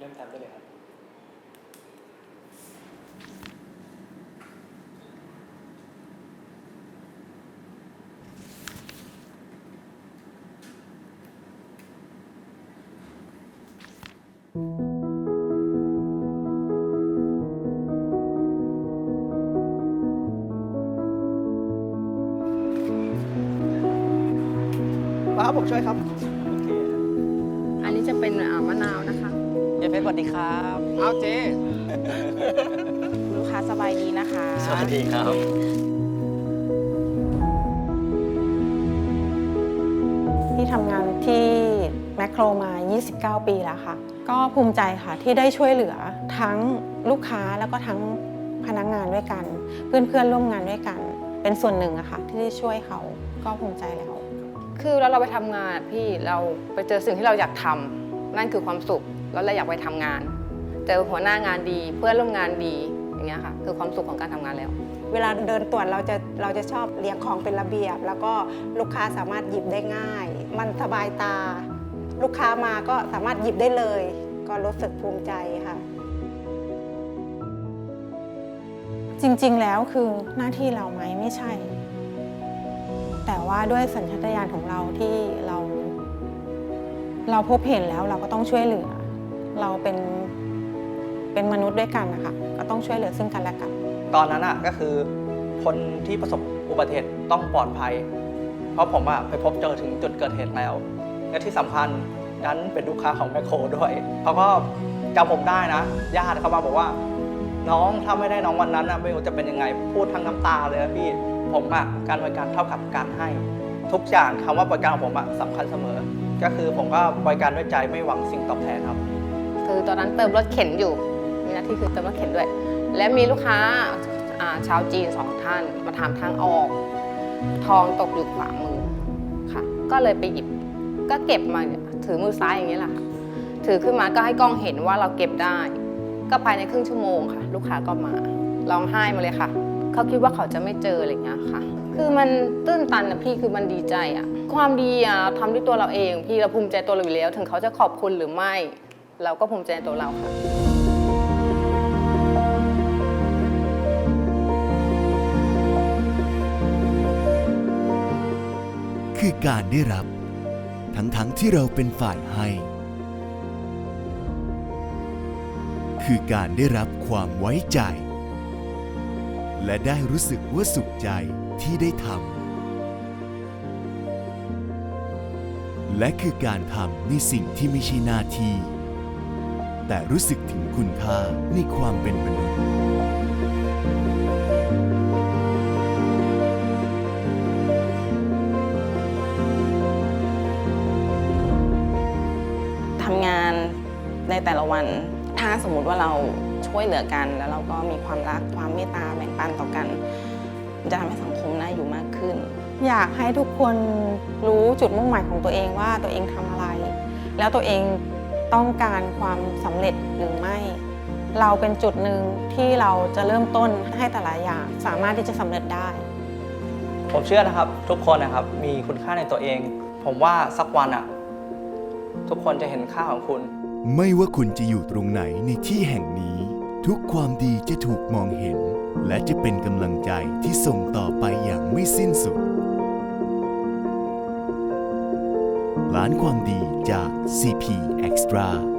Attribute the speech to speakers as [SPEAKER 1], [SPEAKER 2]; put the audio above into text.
[SPEAKER 1] เริ่มทำได้เลยครับ
[SPEAKER 2] มาครับผมช่วยครับ สวัสดีครับ เอาเจ
[SPEAKER 3] ลูกค้าสบายดีนะคะ
[SPEAKER 1] สวัสดีครับ
[SPEAKER 4] ที่ทำงานที่แมคโครมา 29 ปีแล้วค่ะ ก็ภูมิใจค่ะที่ได้ช่วยเหลือทั้งลูกค้าแล้วก็ทั้งพนักงานด้วยกัน เพื่อนๆร่วมงานด้วยกัน เป็นส่วนหนึ่งอะค่ะที่ได้ช่วยเขาก็ภูมิใจแล้ว
[SPEAKER 3] คือแล้วเราไปทำงานอะพี่เราไปเจอสิ่งที่เราอยากทำนั่นคือความสุข แล้วเราอยากไปทำงาน เจอหัวหน้างานดีเพื่อนร่วมงานดีอย่างเงี้ยค่ะคือความสุขของการทำงานแล้ว
[SPEAKER 5] เวลาเดินตรวจเราจะเราจะชอบเรียงของเป็นระเบียบ แล้วก็ลูกค้าสามารถหยิบได้ง่าย มันสบายตา ลูกค้ามาก็สามารถหยิบได้เลย ก็รู้สึกภูมิใจค่ะ
[SPEAKER 4] จริงๆแล้วคือหน้าที่เราไหมไม่ใช่ แต่ว่าด้วยสัญชาตญาณของเราที่เรา เราพบเห็นแล้วเราก็ต้องช่วยเหลือ เราเป็นเป็นมนุษย์ด้วยกันนะคะก็ต้องช่วยเหลือซึ่งกันและกัน
[SPEAKER 2] ตอนนั้นอะก็คือคนที่ประสบอุบัติเหตุต้องปลอดภัย เพราะผมอะไปพบเจอถึงจุดเกิดเหตุแล้ว และที่สำคัญนั้นเป็นลูกค้าของแมคโครด้วยเขาก็จำผมได้นะญาติเขามาบอกว่า น้องถ้าไม่ได้น้องวันนั้นอะไม่รู้จะเป็นยังไงพูดทั้งน้ำตาเลยนะพี่ผมอะการบริการเท่ากับการให้ ทุกอย่างคำว่าบริการของผมอะสำคัญเสมอ ก็คือผมก็บริการด้วยใจไม่หวังสิ่งตอบแทนครับ
[SPEAKER 3] คือตอนนั้นเติมรถเข็นอยู่ มีหน้าที่คือเติมรถเข็นด้วย และมีลูกค้าชาวจีนสองท่านมาถามทางออก ทองตกอยู่ขวามือค่ะ ก็เลยไปหยิบก็เก็บมาถือมือซ้ายอย่างนี้แหละค่ะถือขึ้นมาก็ให้กล้องเห็นว่าเราเก็บได้ ก็ภายในครึ่งชั่วโมงค่ะ ลูกค้าก็มาร้องไห้มาเลยค่ะ เขาคิดว่าเขาจะไม่เจออะไรอย่างเงี้ยค่ะ คือมันตื้นตันนะพี่คือมันดีใจอะความดีอะทำด้วยตัวเราเอง พี่เราภูมิใจตัวเราอยู่แล้ว ถึงเขาจะขอบคุณหรือไม่ เราก็ภูมิใจในตัวเราค่ะ
[SPEAKER 6] คือการได้รับ ทั้งๆทที่เราเป็นฝ่ายให้ คือการได้รับความไว้ใจ และได้รู้สึกว่าสุขใจที่ได้ทำและคือการทำในสิ่งที่ไม่ใช่หน้าที่ แต่รู้สึกถึงคุณค่าในความเป็นมนุษย์
[SPEAKER 7] ทำงานในแต่ละวัน ถ้าสมมุติว่าเราช่วยเหลือกัน แล้วเราก็มีความรักความเมตตาแบ่งปันต่อกันมันจะทำให้สังคมน่าอยู่มากขึ้น
[SPEAKER 4] อยากให้ทุกคนรู้จุดมุ่งหมายของตัวเองว่าตัวเองทำอะไร แล้วตัวเอง ต้องการความสำเร็จหรือไม่ เราเป็นจุดหนึ่งที่เราจะเริ่มต้นให้แต่ละอย่างสามารถที่จะสำเร็จได้
[SPEAKER 2] ผมเชื่อนะครับทุกคนนะครับมีคุณค่าในตัวเอง ผมว่าสักวันอะทุกคนจะเห็นค่าของคุณ
[SPEAKER 6] ไม่ว่าคุณจะอยู่ตรงไหนในที่แห่งนี้ ทุกความดีจะถูกมองเห็น และจะเป็นกำลังใจที่ส่งต่อไปอย่างไม่สิ้นสุดล้านความดีจาก CP Bra.